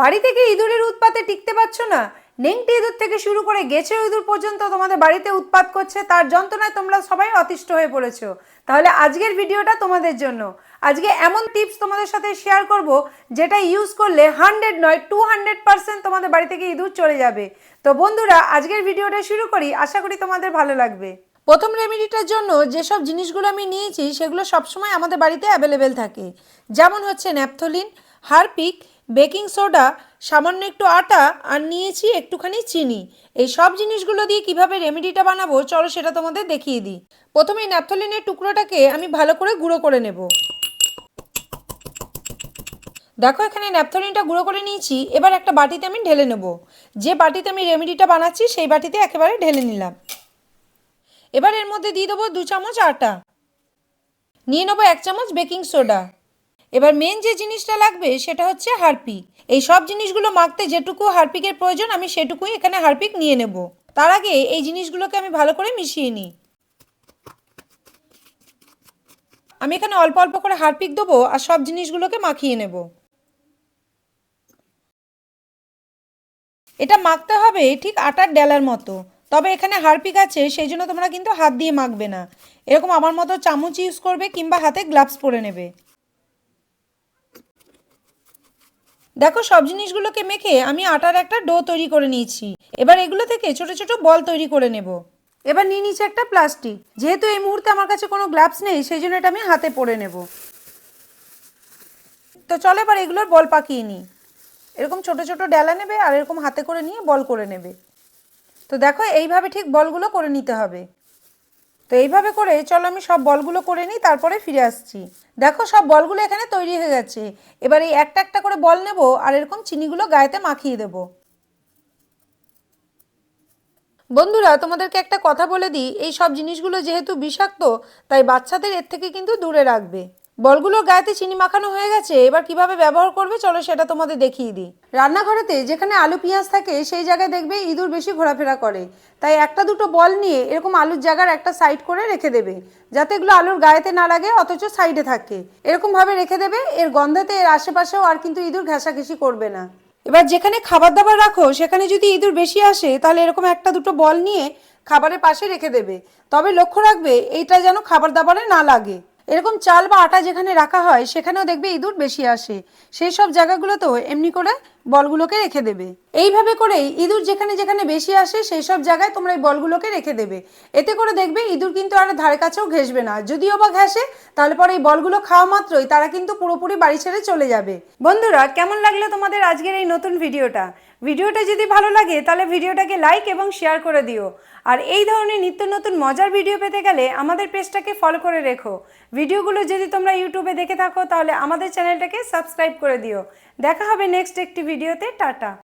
বাড়ি থেকে ইঁদুরের উৎপাতে টিকতে পারছ না? নেংটি ইঁদুর থেকে শুরু করে গেছে ইঁদুর পর্যন্ত তোমাদের বাড়িতে উৎপাত করছে, তার যন্ত্রণায় তোমরা সবাই অতিষ্ঠ হয়ে পড়েছো। তাহলে আজকের ভিডিওটা তোমাদের জন্য। আজকে এমন টিপস তোমাদের সাথে শেয়ার করব যেটা ইউজ করলে হান্ড্রেড নয়, টু হান্ড্রেড পার্সেন্ট তোমাদের বাড়ি থেকে ইঁদুর চলে যাবে। তো বন্ধুরা, আজকের ভিডিওটা শুরু করি। আশা করি তোমাদের ভালো লাগবে। প্রথম রেমেডিটার জন্য যেসব জিনিসগুলো আমি নিয়েছি, সেগুলো সবসময় আমাদের বাড়িতে অ্যাভেলেবেল থাকে। যেমন হচ্ছে ন্যাপথলিন, হারপিক বেকিং সোডা, সামান্য একটু আটা আর নিয়েছি একটুখানি চিনি। এই সব জিনিসগুলো দিয়ে কীভাবে রেমেডিটা বানাবো, চলো সেটা তোমাদের দেখিয়ে দিই। প্রথমে ন্যাপথলিনের টুকরোটাকে আমি ভালো করে গুঁড়ো করে নেব। দেখো এখানে ন্যাপথলিনটা গুঁড়ো করে নিয়েছি, এবার একটা বাটিতে আমি ঢেলে নেব। যে বাটিতে আমি রেমেডিটা বানাচ্ছি, সেই বাটিতে একেবারে ঢেলে নিলাম। এবার এর মধ্যে দিয়ে দেবো দু চামচ আটা। নিয়ে নেব এক চামচ বেকিং সোডা। এবার মেন যে জিনিসটা লাগবে সেটা হচ্ছে হারপিক। এই সব জিনিসগুলো মাখতে যেটুকু হারপিকের প্রয়োজন, আমি সেটুকুই এখানে হারপিক নিয়ে নেব। তার আগে এই জিনিসগুলোকে আমি ভালো করে মিশিয়ে নিই। আমি এখানে অল্প অল্প করে হারপিক দেবো আর সব জিনিসগুলোকে মাখিয়ে নেব। এটা মাখতে হবে ঠিক আটার ডেলার মতো। তবে এখানে হারপিক আছে, সেই জন্য তোমরা কিন্তু হাত দিয়ে মাখবে না। এরকম আমার মতো চামচ ইউজ করবে কিংবা হাতে গ্লাভস পরে নেবে। দেখো, সব জিনিসগুলোকে মেখে আমি আটার একটা ডো তৈরি করে নিয়েছি। এবার এগুলো থেকে ছোট ছোট বল তৈরি করে নেব। এবার নিয়ে নিচ্ছি একটা প্লাস্টিক। যেহেতু এই মুহূর্তে আমার কাছে কোনো গ্লাভস নেই, সেই জন্য এটা আমি হাতে পরে নেব। তো চলো এবার এগুলোর বল পাকিয়ে নিই। এরকম ছোট ছোট ডেলা নেবে আর এরকম হাতে করে নিয়ে বল করে নেবে। তো দেখো, এইভাবে ঠিক বলগুলো করে নিতে হবে। তো এইভাবে করে চলো আমি সব বলগুলো করে নিই, তারপরে ফিরে আসছি। দেখো সব বলগুলো এখানে তৈরি হয়ে গেছে। এবার এই একটা একটা করে বল নেব আর এরকম চিনিগুলো গায়েতে মাখিয়ে দেব। বন্ধুরা, তোমাদেরকে একটা কথা বলে দিই, এই সব জিনিসগুলো যেহেতু বিষাক্ত, তাই বাচ্চাদের এর থেকে কিন্তু দূরে রাখবে। বলগুলোর গায়েতে চিনি মাখানো হয়ে গেছে, এবার কীভাবে ব্যবহার করবে চলো সেটা তোমাদের দেখিয়ে দিই। রান্নাঘরেতে যেখানে আলু পেঁয়াজ থাকে সেই জায়গায় দেখবে ইঁদুর বেশি ঘোরাফেরা করে। তাই একটা দুটো বল নিয়ে এরকম আলুর জায়গার একটা সাইড করে রেখে দেবে, যাতে এগুলো আলুর গায়েতে না লাগে, অথচ সাইডে থাকে। এরকম ভাবে রেখে দেবে, এর গন্ধতে এর আশেপাশেও আর কিন্তু ইঁদুর ঘেঁষাঘেঁষি করবে না। এবার যেখানে খাবার দাবার রাখো, সেখানে যদি ইঁদুর বেশি আসে, তাহলে এরকম একটা দুটো বল নিয়ে খাবারের পাশে রেখে দেবে। তবে লক্ষ্য রাখবে, এইটা যেন খাবার দাবারে না লাগে। এরকম চাল বা আটা যেখানে রাখা হয়, সেখানেও দেখবে ইঁদুর বেশি আসে। সেই সব জায়গাগুলোতেও এমনি করে বলগুলোকে রেখে দেবে। এইভাবে করেই ইঁদুর যেখানে যেখানে বেশি আসে, সেই সব জায়গায় তোমরা এই বলগুলোকে রেখে দেবে। এতে করে দেখবে ইঁদুর কিন্তু আর ধারে কাছেও ঘেসবে না। যদিও বা ঘেসে তাহলে পরে এই বলগুলো খাওয়া মাত্রই তারা কিন্তু পুরোপুরি বাড়ি ছেড়ে চলে যাবে। বন্ধুরা, কেমন লাগল তোমাদের আজকের এই নতুন ভিডিওটা? ভিডিওটা যদি ভালো লাগে, তাহলে ভিডিওটাকে লাইক এবং শেয়ার করে দিও। আর এই ধরনের নিত্য নতুন মজার ভিডিও পেতে গেলে আমাদের পেজটাকে ফলো করে রেখো। ভিডিওগুলো যদি তোমরা ইউটিউবে দেখে থাকো, তাহলে আমাদের চ্যানেলটাকে সাবস্ক্রাইব করে দিও। দেখা হবে নেক্সট একটি ভিডিওতে টাটা।